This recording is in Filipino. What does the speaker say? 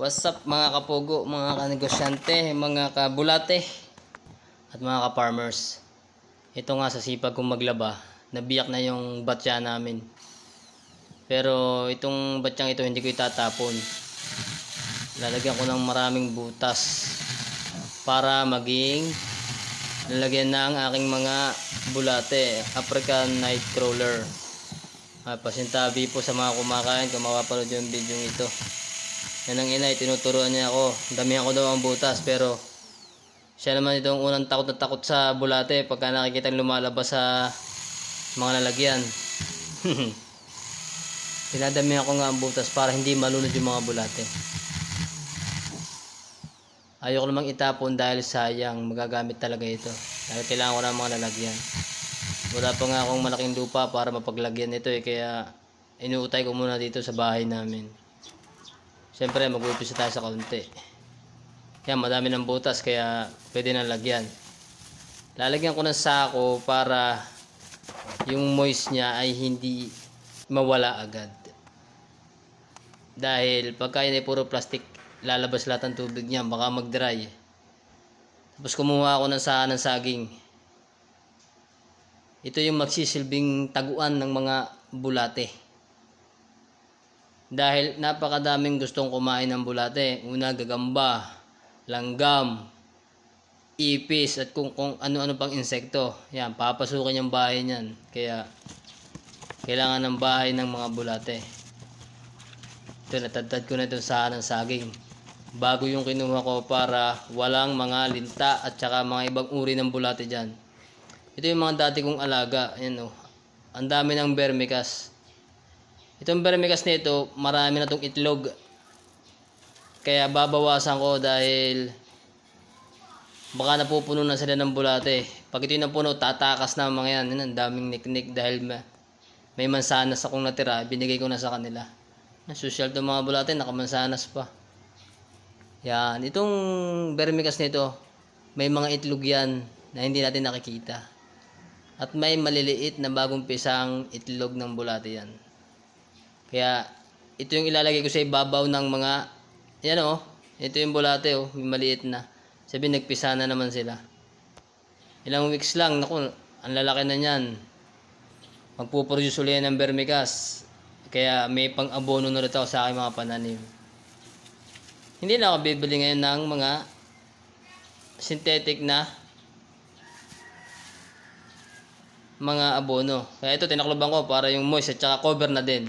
What's up mga kapugo, mga kanegosyante, mga kabulate, at mga ka-farmers. Ito nga sa sipag kong maglaba, nabiyak na yung batya namin. Pero itong batyang ito hindi ko itatapon. Lalagyan ko ng maraming butas para maging lalagyan na ang aking mga bulate, African Nightcrawler. Ah, pasintabi po sa mga kumakain kung mapapanood yung video ito. Yan ang inay, tinuturuan niya ako. Damihan ko daw ang butas pero siya naman itong unang takot na takot sa bulate pagka nakikita lumalabas sa mga lalagyan. Dinadamihan ko nga ang butas para hindi malunod yung mga bulate. Ayoko namang itapon dahil sayang magagamit talaga ito. Dahil kailangan ko ng mga lalagyan. Wala pa nga akong malaking lupa para mapaglagyan ito eh kaya inuutay ko muna dito sa bahay namin. Siyempre mag-uupisa tayo sa kaunti. Yan, madami ng butas kaya pwede na lagyan. Lalagyan ko ng sako para yung moist niya ay hindi mawala agad. Dahil pagka yun ay puro plastic, lalabas lahat ng tubig niya, baka mag-dry. Tapos kumuha ako ng saan ng saging. Ito yung magsisilbing taguan ng mga bulate. Dahil napakadaming gustong kumain ng bulate. Una, gagamba, langgam, ipis, at kung, kung ano-ano pang insekto. Yan, papasukin yung bahay niyan. Kaya, kailangan ng bahay ng mga bulate. Ito, natadtad ko na ito sa ng saging. Bago yung kinuha ko para walang mga linta at saka mga ibang uri ng bulate dyan. Ito yung mga dati kong alaga. Ayan o. Ang dami ng vermicast. Itong vermicast nito, marami na itong itlog. Kaya babawasan ko dahil baka napupuno na sila ng bulate. Pag ito yung napuno, tatakas na mga yan. Yan, ang daming niknik dahil ma- may mansanas akong natira. Binigay ko na sa kanila. Social to mga bulate, nakamansanas pa. Yan, itong vermicast nito, may mga itlog yan na hindi natin nakikita. At may maliliit na bagong pisang itlog ng bulate yan. Kaya ito yung ilalagay ko sa ibabaw ng mga yan oh. Ito yung bulate oh, may maliit na. Sabi nagpisa na naman sila. Ilang weeks lang, naku, ang lalaki na niyan. Magpuproduce ulit ng vermicast. Kaya may pang-abono na rin ako sa aking mga pananim. Hindi na ako bibili ngayon ng mga synthetic na mga abono. Kaya ito tinakloban ko para yung moist at saka cover na din.